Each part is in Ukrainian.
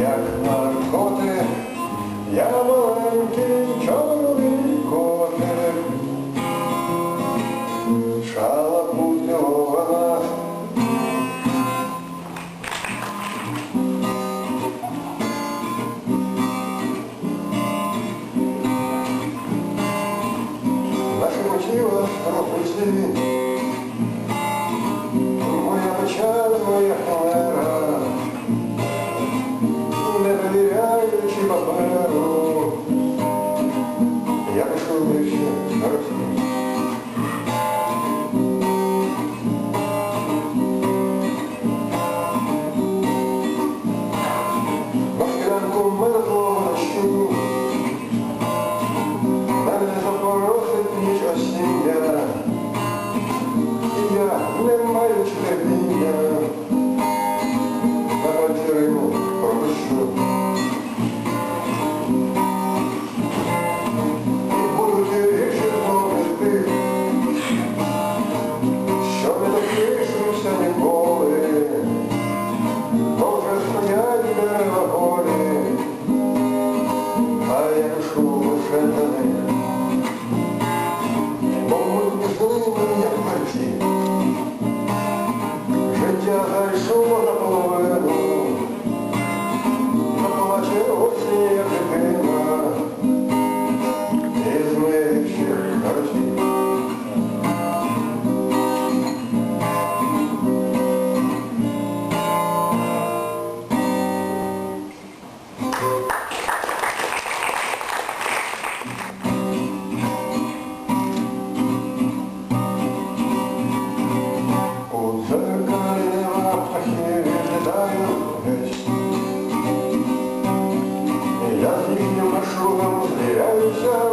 як наркотик, я маленький чоловік котик. Шалапутльова вона. Наші мотива пропустили. Я готовлю еще на Россию. どうの。Hallelujah.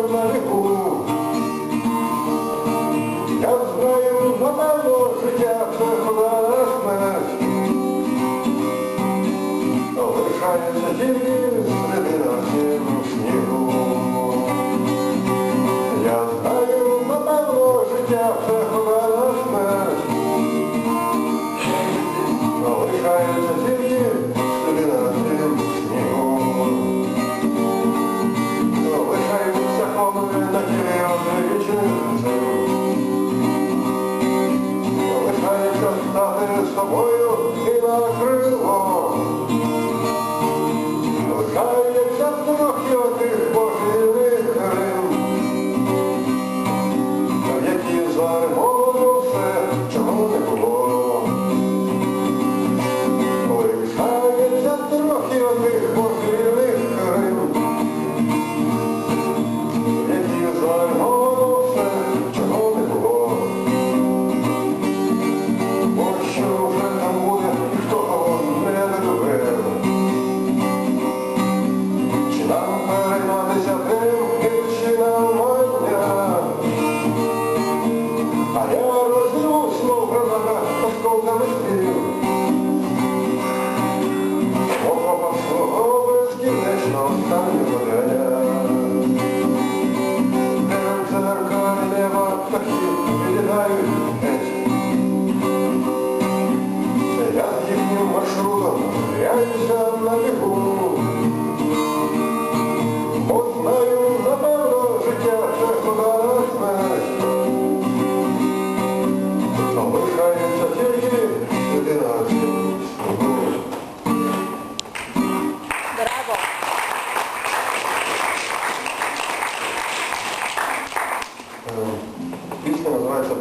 Більше називається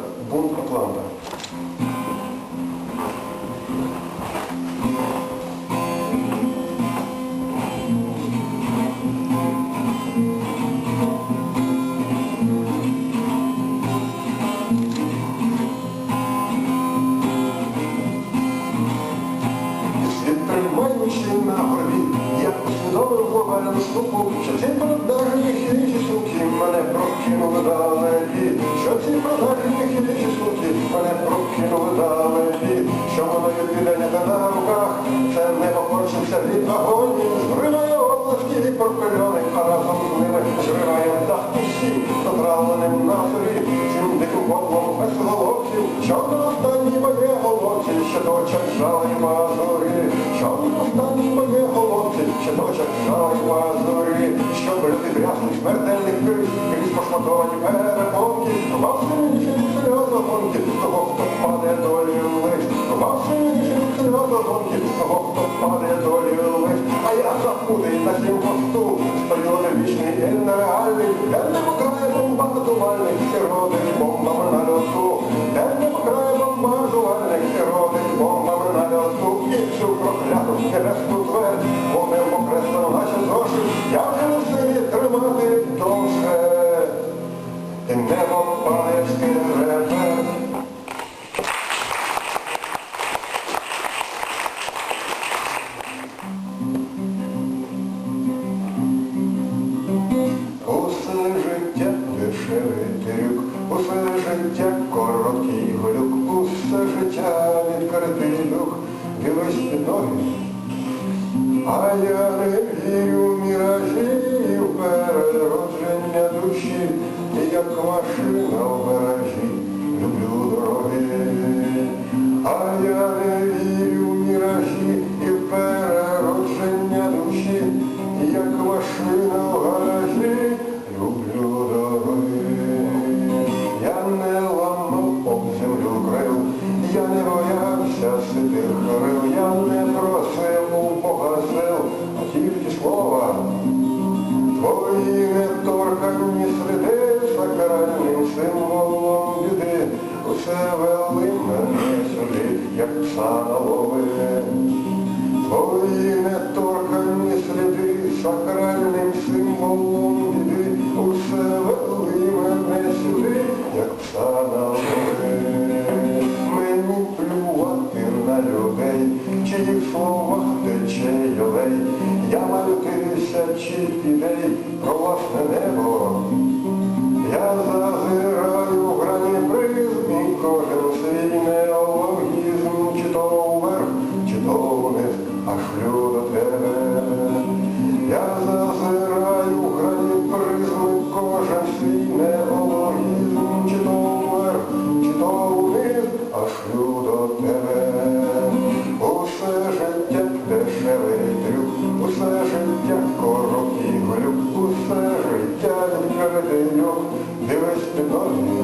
а разом з ними дах усі, затравленим на собі, цим диким гоблом без головців, що на останній моє головці, ще точать жали мазурі, що на останній моє головці, ще точать жали мазурі, щоб люди брясних смертельних криз, крізь пошматовані перепонки, власне нічим серйозно гонки, того, хто впаде долю лист, власне нічим серйозно гонки, того, хто впаде долю أخطأت ليست المخطوط طيور بيشني إلنا علي كلم قرايب برضو مالك شرود البومبا من هالوصوف كلم قرايب برضو مالك شرود البومبا من هالوصوف شوف روح لحظة كلاش تطفال ومن مقرس ما شفت дешевий рюк, усе життя короткий глюк, усе життя відкритий дух, дивись під ноги. А я не вірю міражі, в душі, як машина боявся ситих крил, я не просив у Бога сил, а тільки слова. Твої неторкані сліди сакральним символом біди, усе вели мене сюди, як пса на лови. Твої неторкані сліди сакральним символом біди, усе вели мене сюди, як пса на лови. Юлей, я маю тисячі ідей про власне небо. Я зазираю в грані призмі, кожен свій проведению девочки должны.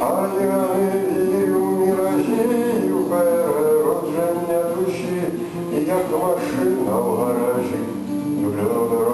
А я верю миражею переродження душі, як машина в гаражі, влюблена